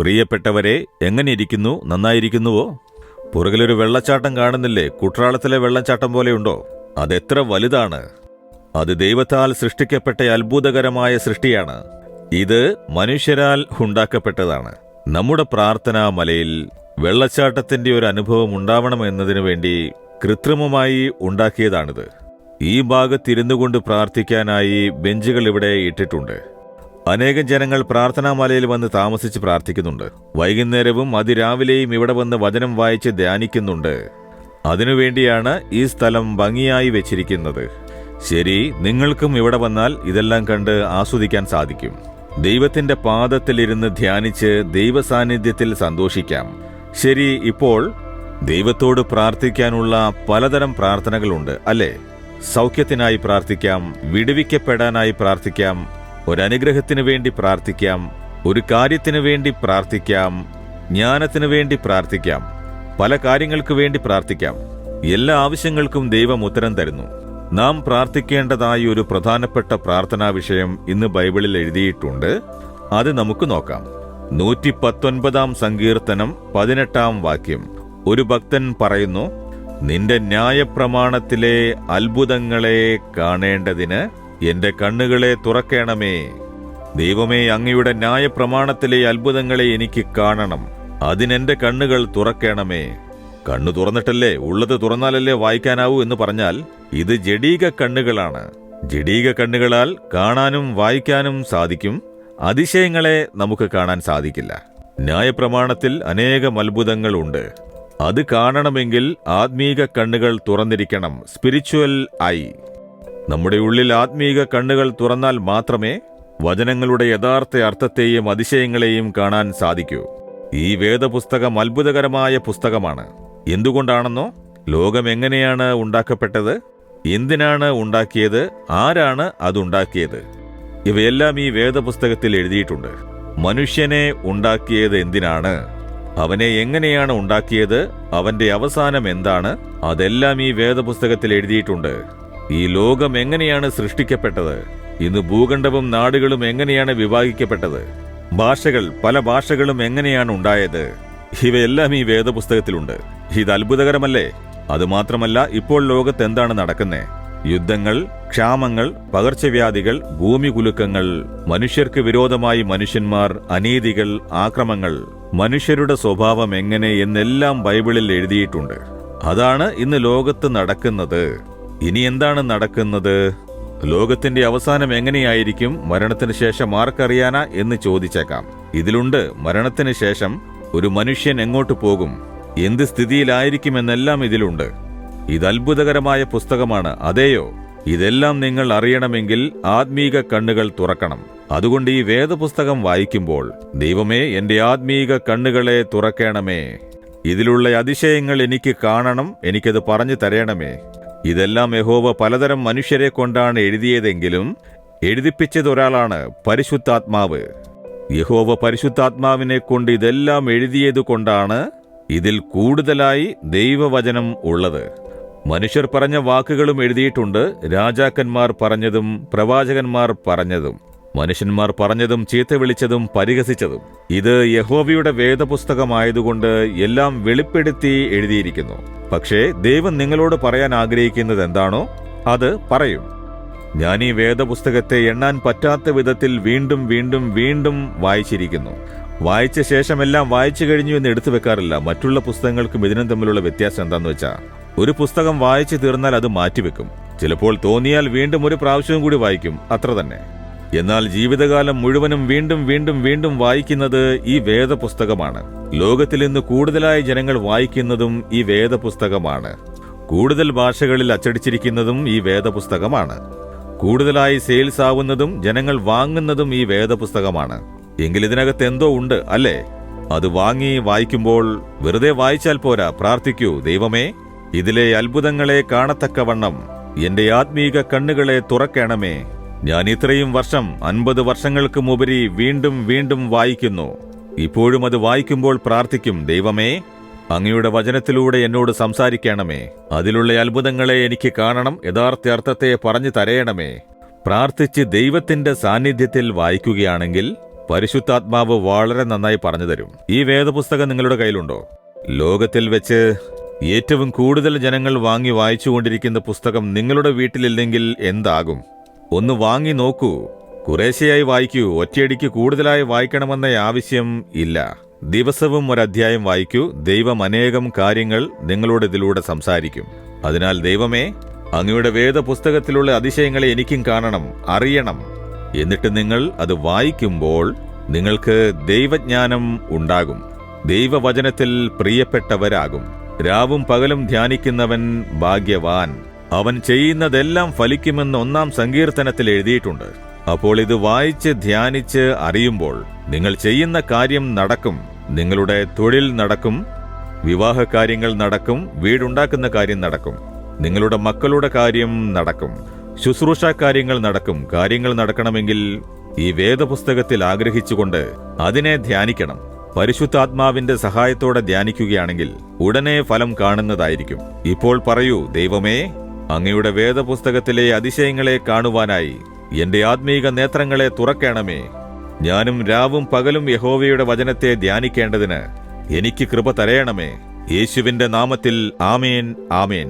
പ്രിയപ്പെട്ടവരെ എങ്ങനെയിരിക്കുന്നു? നന്നായിരിക്കുന്നുവോ? പുറകിലൊരു വെള്ളച്ചാട്ടം കാണുന്നില്ലേ? കുട്രാളത്തിലെ വെള്ളച്ചാട്ടം പോലെയുണ്ടോ അതെത്ര വലുതാണ്? അത് ദൈവത്താൽ സൃഷ്ടിക്കപ്പെട്ട അത്ഭുതകരമായ സൃഷ്ടിയാണ്. ഇത് മനുഷ്യരാൽ ഉണ്ടാക്കപ്പെട്ടതാണ്. നമ്മുടെ പ്രാർത്ഥനാ മലയിൽ വെള്ളച്ചാട്ടത്തിന്റെ ഒരു അനുഭവം ഉണ്ടാവണമെന്നതിനു വേണ്ടി കൃത്രിമമായി ഉണ്ടാക്കിയതാണിത്. ഈ ഭാഗത്തിരുന്നു കൊണ്ട് പ്രാർത്ഥിക്കാനായി ബെഞ്ചുകൾ ഇവിടെ ഇട്ടിട്ടുണ്ട്. അനേകം ജനങ്ങൾ പ്രാർത്ഥനാമാലയിൽ വന്ന് താമസിച്ച് പ്രാർത്ഥിക്കുന്നുണ്ട്. വൈകുന്നേരവും അതിരാവിലെയും ഇവിടെ വന്ന് വചനം വായിച്ച് ധ്യാനിക്കുന്നുണ്ട്. അതിനുവേണ്ടിയാണ് ഈ സ്ഥലം ഭംഗിയായി വെച്ചിരിക്കുന്നത്. ശരി നിങ്ങൾക്കും ഇവിടെ വന്നാൽ ഇതെല്ലാം കണ്ട് ആസ്വദിക്കാൻ സാധിക്കും. ദൈവത്തിന്റെ പാദത്തിലിരുന്ന് ധ്യാനിച്ച് ദൈവസാന്നിധ്യത്തിൽ സന്തോഷിക്കാം. ശരി ഇപ്പോൾ ദൈവത്തോട് പ്രാർത്ഥിക്കാനുള്ള പലതരം പ്രാർത്ഥനകളുണ്ട് അല്ലേ? സൗഖ്യത്തിനായി പ്രാർത്ഥിക്കാം വിടുവിക്കപ്പെടാനായി പ്രാർത്ഥിക്കാം ഒരനുഗ്രഹത്തിനു വേണ്ടി പ്രാർത്ഥിക്കാം ഒരു കാര്യത്തിനു വേണ്ടി പ്രാർത്ഥിക്കാം ജ്ഞാനത്തിനു വേണ്ടി പ്രാർത്ഥിക്കാം പല കാര്യങ്ങൾക്ക് വേണ്ടി പ്രാർത്ഥിക്കാം. എല്ലാ ആവശ്യങ്ങൾക്കും ദൈവം ഉത്തരം തരുന്നു. നാം പ്രാർത്ഥിക്കേണ്ടതായി ഒരു പ്രധാനപ്പെട്ട പ്രാർത്ഥനാ വിഷയം ഇന്ന് ബൈബിളിൽ എഴുതിയിട്ടുണ്ട്. അത് നമുക്ക് നോക്കാം. നൂറ്റി പത്തൊൻപതാം സങ്കീർത്തനം പതിനെട്ടാം വാക്യം. ഒരു ഭക്തൻ പറയുന്നു നിന്റെ ന്യായപ്രമാണത്തിലെ അത്ഭുതങ്ങളെ കാണേണ്ടതിന് എന്റെ കണ്ണുകളെ തുറക്കേണമേ. ദൈവമേ അങ്ങയുടെ ന്യായപ്രമാണത്തിലെ അത്ഭുതങ്ങളെ എനിക്ക് കാണണം. അതിനെന്റെ കണ്ണുകൾ തുറക്കേണമേ. കണ്ണു തുറന്നിട്ടല്ലേ ഉള്ളത് തുറന്നാലല്ലേ വായിക്കാനാവൂ എന്ന് പറഞ്ഞാൽ ഇത് ജഡീക കണ്ണുകളാണ്. ജഡീക കണ്ണുകളാൽ കാണാനും വായിക്കാനും സാധിക്കും. അതിശയങ്ങളെ നമുക്ക് കാണാൻ സാധിക്കില്ല. ന്യായപ്രമാണത്തിൽ അനേകം അത്ഭുതങ്ങളുണ്ട്. അത് കാണണമെങ്കിൽ ആത്മീക കണ്ണുകൾ തുറന്നിരിക്കണം. Spiritual I. നമ്മുടെ ഉള്ളിൽ ആത്മീക കണ്ണുകൾ തുറന്നാൽ മാത്രമേ വചനങ്ങളുടെ യഥാർത്ഥ അർത്ഥത്തെയും അതിശയങ്ങളെയും കാണാൻ സാധിക്കൂ. ഈ വേദപുസ്തകം അത്ഭുതകരമായ പുസ്തകമാണ്. എന്തുകൊണ്ടാണെന്നോ? ലോകം എങ്ങനെയാണ് ഉണ്ടാക്കപ്പെട്ടത്? എന്തിനാണ് ഉണ്ടാക്കിയത്? ആരാണ് അതുണ്ടാക്കിയത് ഇവയെല്ലാം ഈ വേദപുസ്തകത്തിൽ എഴുതിയിട്ടുണ്ട്. മനുഷ്യനെ ഉണ്ടാക്കിയത് എന്തിനാണ്? അവനെ എങ്ങനെയാണ് ഉണ്ടാക്കിയത്? അവന്റെ അവസാനം എന്താണ്? അതെല്ലാം ഈ വേദപുസ്തകത്തിൽ എഴുതിയിട്ടുണ്ട്. ഈ ലോകം എങ്ങനെയാണ് സൃഷ്ടിക്കപ്പെട്ടത്? ഇന്ന് ഭൂഖണ്ഡവും നാടുകളും എങ്ങനെയാണ് വിഭാഗിക്കപ്പെട്ടത്? ഭാഷകൾ പല ഭാഷകളും എങ്ങനെയാണ് ഉണ്ടായത്? ഇവയെല്ലാം ഈ വേദപുസ്തകത്തിലുണ്ട്. ഇത് അത്ഭുതകരമല്ലേ? അതുമാത്രമല്ല ഇപ്പോൾ ലോകത്ത് എന്താണ് നടക്കുന്നത് യുദ്ധങ്ങൾ ക്ഷാമങ്ങൾ പകർച്ചവ്യാധികൾ ഭൂമി കുലുക്കങ്ങൾ മനുഷ്യർക്ക് വിരോധമായി മനുഷ്യന്മാർ അനീതികൾ ആക്രമങ്ങൾ മനുഷ്യരുടെ സ്വഭാവം എങ്ങനെ എന്നെല്ലാം ബൈബിളിൽ എഴുതിയിട്ടുണ്ട്. അതാണ് ഇന്ന് ലോകത്ത് നടക്കുന്നത്. ഇനി എന്താണ് നടക്കുന്നത്? ലോകത്തിന്റെ അവസാനം എങ്ങനെയായിരിക്കും? മരണത്തിന് ശേഷം ആർക്കറിയാനാ എന്ന് ചോദിച്ചേക്കാം. ഇതിലുണ്ട് മരണത്തിന് ശേഷം ഒരു മനുഷ്യൻ എങ്ങോട്ട് പോകും? എന്ത് സ്ഥിതിയിലായിരിക്കുമെന്നെല്ലാം ഇതിലുണ്ട്. ഇത് അത്ഭുതകരമായ പുസ്തകമാണ് അതെയോ? ഇതെല്ലാം നിങ്ങൾ അറിയണമെങ്കിൽ ആത്മീക കണ്ണുകൾ തുറക്കണം. അതുകൊണ്ട് ഈ വേദപുസ്തകം വായിക്കുമ്പോൾ ദൈവമേ എന്റെ ആത്മീക കണ്ണുകളെ തുറക്കണമേ. ഇതിലുള്ള അതിശയങ്ങൾ എനിക്ക് കാണണം എനിക്കത് പറഞ്ഞു തരണമേ. ഇതെല്ലാം യഹോവ പലതരം മനുഷ്യരെ കൊണ്ടാണ് എഴുതിയതെങ്കിലും എഴുതിപ്പിച്ചത് ഒരാളാണ് പരിശുദ്ധാത്മാവ്. യഹോവ പരിശുദ്ധാത്മാവിനെ കൊണ്ട് ഇതെല്ലാം എഴുതിയതുകൊണ്ടാണ് ഇതിൽ കൂടുതലായി ദൈവവചനം ഉള്ളത്. മനുഷ്യർ പറഞ്ഞ വാക്കുകളും എഴുതിയിട്ടുണ്ട് രാജാക്കന്മാർ പറഞ്ഞതും പ്രവാചകന്മാർ പറഞ്ഞതും മനുഷ്യന്മാർ പറഞ്ഞതും ചീത്ത വിളിച്ചതും പരിഹസിച്ചതും. ഇത് യഹോവയുടെ വേദപുസ്തകമായതുകൊണ്ട് എല്ലാം വെളിപ്പെടുത്തി എഴുതിയിരിക്കുന്നു. പക്ഷേ ദൈവം നിങ്ങളോട് പറയാൻ ആഗ്രഹിക്കുന്നത് എന്താണോ അത് പറയും. ഞാൻ ഈ വേദപുസ്തകത്തെ എണ്ണാൻ പറ്റാത്ത വിധത്തിൽ വീണ്ടും വീണ്ടും വീണ്ടും വായിച്ചിരിക്കുന്നു. വായിച്ച ശേഷമെല്ലാം വായിച്ചു കഴിഞ്ഞു എന്ന് എടുത്തു വെക്കാറില്ല. മറ്റുള്ള പുസ്തകങ്ങൾക്കും ഇതിനും തമ്മിലുള്ള വ്യത്യാസം എന്താന്ന് വെച്ചാ ഒരു പുസ്തകം വായിച്ചു തീർന്നാൽ അത് മാറ്റിവെക്കും. ചിലപ്പോൾ തോന്നിയാൽ വീണ്ടും ഒരു പ്രാവശ്യവും കൂടി വായിക്കും. അത്ര തന്നെ. എന്നാൽ ജീവിതകാലം മുഴുവനും വീണ്ടും വീണ്ടും വീണ്ടും വായിക്കുന്നത് ഈ വേദപുസ്തകമാണ്. ലോകത്തിൽ ഇന്ന് കൂടുതലായി ജനങ്ങൾ വായിക്കുന്നതും ഈ വേദപുസ്തകമാണ്. കൂടുതൽ ഭാഷകളിൽ അച്ചടിച്ചിരിക്കുന്നതും ഈ വേദപുസ്തകമാണ്. കൂടുതലായി സെയിൽസ് ആവുന്നതും ജനങ്ങൾ വാങ്ങുന്നതും ഈ വേദപുസ്തകമാണ്. എങ്കിൽ ഇതിനകത്ത് എന്തോ ഉണ്ട് അല്ലേ? അത് വാങ്ങി വായിക്കുമ്പോൾ വെറുതെ വായിച്ചാൽ പോരാ പ്രാർത്ഥിക്കൂ ദൈവമേ. ഇതിലെ അത്ഭുതങ്ങളെ കാണത്തക്കവണ്ണം എന്റെ ആത്മീക കണ്ണുകളെ തുറക്കണമേ. ഞാൻ ഇത്രയും വർഷം അൻപത് വർഷങ്ങൾക്കുമുപരി വീണ്ടും വീണ്ടും വായിക്കുന്നു. ഇപ്പോഴും അത് വായിക്കുമ്പോൾ പ്രാർത്ഥിക്കും ദൈവമേ അങ്ങയുടെ വചനത്തിലൂടെ എന്നോട് സംസാരിക്കണമേ. അതിലുള്ള അത്ഭുതങ്ങളെ എനിക്ക് കാണണം യഥാർത്ഥ അർത്ഥത്തെ പറഞ്ഞു തരയണമേ. പ്രാർത്ഥിച്ച് ദൈവത്തിന്റെ സാന്നിധ്യത്തിൽ വായിക്കുകയാണെങ്കിൽ പരിശുദ്ധാത്മാവ് വളരെ നന്നായി പറഞ്ഞു തരും. ഈ വേദപുസ്തകം നിങ്ങളുടെ കയ്യിലുണ്ടോ? ലോകത്തിൽ വെച്ച് ഏറ്റവും കൂടുതൽ ജനങ്ങൾ വാങ്ങി വായിച്ചുകൊണ്ടിരിക്കുന്ന പുസ്തകം നിങ്ങളുടെ വീട്ടിലില്ലെങ്കിൽ എന്താകും? ഒന്ന് വാങ്ങി നോക്കൂ. കുറേശ്ശെയായി വായിക്കൂ. ഒറ്റയടിക്ക് കൂടുതലായി വായിക്കണമെന്ന ആവശ്യം ഇല്ല. ദിവസവും ഒരധ്യായം വായിക്കൂ. ദൈവം അനേകം കാര്യങ്ങൾ നിങ്ങളോട് ഇതിലൂടെ സംസാരിക്കും. അതിനാൽ ദൈവമേ അങ്ങയുടെ വേദപുസ്തകത്തിലുള്ള അതിശയങ്ങളെ എനിക്കും കാണണം അറിയണം. എന്നിട്ട് നിങ്ങൾ അത് വായിക്കുമ്പോൾ നിങ്ങൾക്ക് ദൈവജ്ഞാനം ഉണ്ടാകും. ദൈവവചനത്തിൽ പ്രിയപ്പെട്ടവരാകും. രാവും പകലും ധ്യാനിക്കുന്നവൻ ഭാഗ്യവാൻ. അവൻ ചെയ്യുന്നതെല്ലാം ഫലിക്കുമെന്ന് ഒന്നാം സങ്കീർത്തനത്തിൽ എഴുതിയിട്ടുണ്ട്. അപ്പോൾ ഇത് വായിച്ച് ധ്യാനിച്ച് അറിയുമ്പോൾ നിങ്ങൾ ചെയ്യുന്ന കാര്യം നടക്കും നിങ്ങളുടെ തൊഴിൽ നടക്കും വിവാഹ കാര്യങ്ങൾ നടക്കും വീടുണ്ടാക്കുന്ന കാര്യം നടക്കും നിങ്ങളുടെ മക്കളുടെ കാര്യം നടക്കും ശുശ്രൂഷ കാര്യങ്ങൾ നടക്കും കാര്യങ്ങൾ നടക്കണമെങ്കിൽ ഈ വേദപുസ്തകത്തിൽ ആഗ്രഹിച്ചുകൊണ്ട് അതിനെ ധ്യാനിക്കണം. പരിശുദ്ധാത്മാവിന്റെ സഹായത്തോടെ ധ്യാനിക്കുകയാണെങ്കിൽ ഉടനെ ഫലം കാണുന്നതായിരിക്കും. ഇപ്പോൾ പറയൂ ദൈവമേ അങ്ങയുടെ വേദപുസ്തകത്തിലെ അതിശയങ്ങളെ കാണുവാനായി എന്റെ ആത്മീക നേത്രങ്ങളെ തുറക്കണമേ. ഞാനും രാവും പകലും യഹോവയുടെ വചനത്തെ ധ്യാനിക്കേണ്ടതിന് എനിക്ക് കൃപ തരയണമേ. യേശുവിന്റെ നാമത്തിൽ ആമേൻ ആമേൻ.